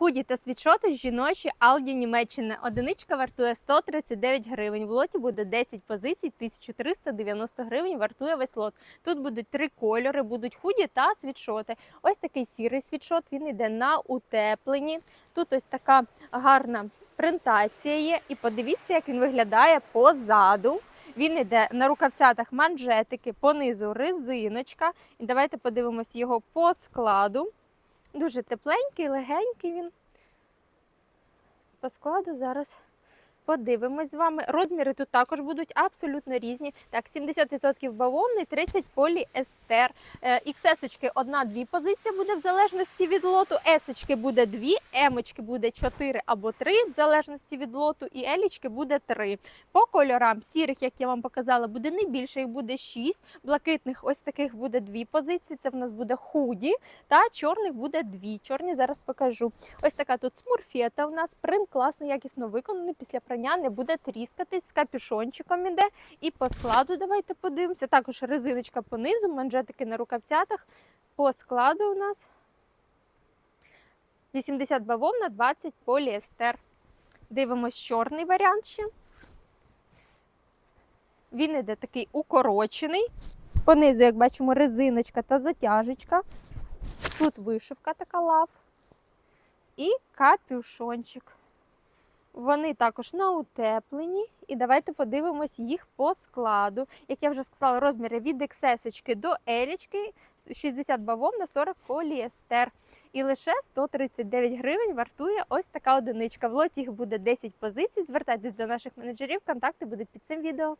Худі та світшоти жіночі Алді Німеччини. Одиничка вартує 139 гривень. В лоті буде 10 позицій, 1390 гривень вартує весь лот. Тут будуть три кольори, будуть худі та світшоти. Ось такий сірий світшот, він йде на утепленні. Тут ось така гарна принтація є. І подивіться, як він виглядає позаду. Він йде на рукавцятах манжетики, понизу резиночка. І давайте подивимось його по складу. Дуже тепленький, легенький він. По складу зараз подивимось з вами. Розміри тут також будуть абсолютно різні. Так, 70% бавовни, 30 поліестер. Е, XS-очки одна-дві позиції буде в залежності від лоту. S-очки буде 2, M-очки буде 4 або 3 в залежності від лоту, і L-очки буде 3. По кольорам сірих, як я вам показала, буде не більше, їх буде 6. Блакитних ось таких буде дві позиції. Це в нас буде худі, та чорних буде дві. Чорні зараз покажу. Ось така тут смурфета у нас. Принт класно, якісно виконаний. Після прання не буде тріскатись, з капюшончиком іде. І по складу давайте подивимося. Також резиночка понизу, манжетики на рукавцятах. По складу у нас 80 бавовна, 20 поліестер. Дивимось чорний варіант ще. Він іде такий укорочений. Понизу, як бачимо, резиночка та затяжечка. Тут вишивка така лав. І капюшончик. Вони також на утепленні. І давайте подивимось їх по складу. Як я вже сказала, розміри від ексесочки до елічки, 60 бавовна, 40 поліестер. І лише 139 гривень вартує ось така одиничка. В лоті їх буде 10 позицій. Звертайтесь до наших менеджерів, контакти будуть під цим відео.